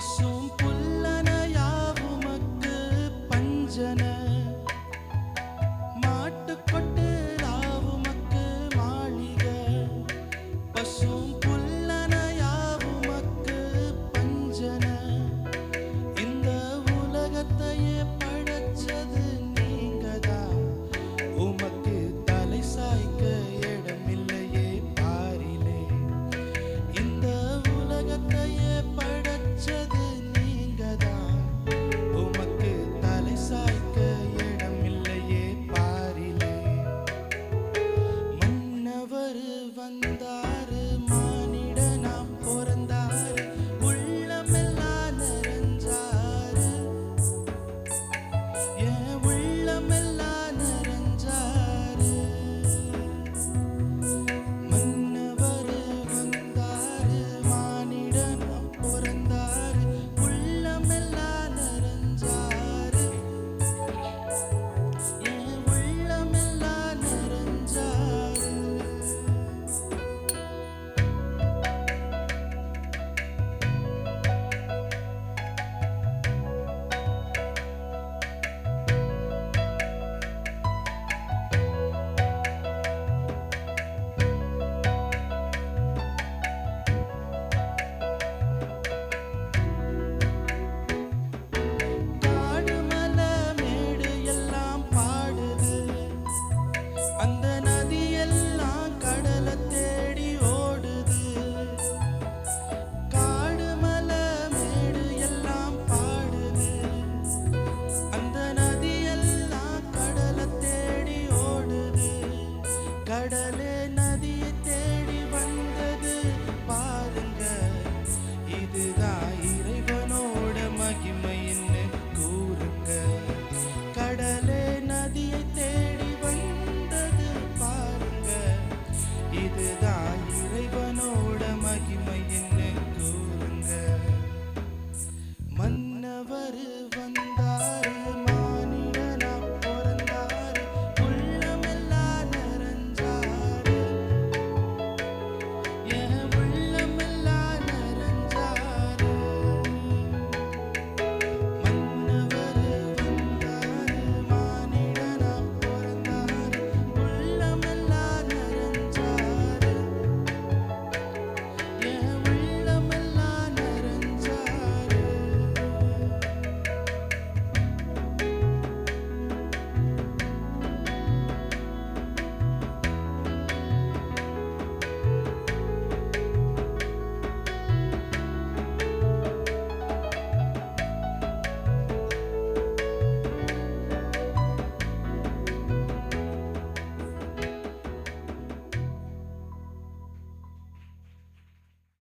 பசும் புல்லன யாவுமக்கு பஞ்சன அதுதான் இறைவனோட மகிமை என்ன கூறுங்க மன்னவரு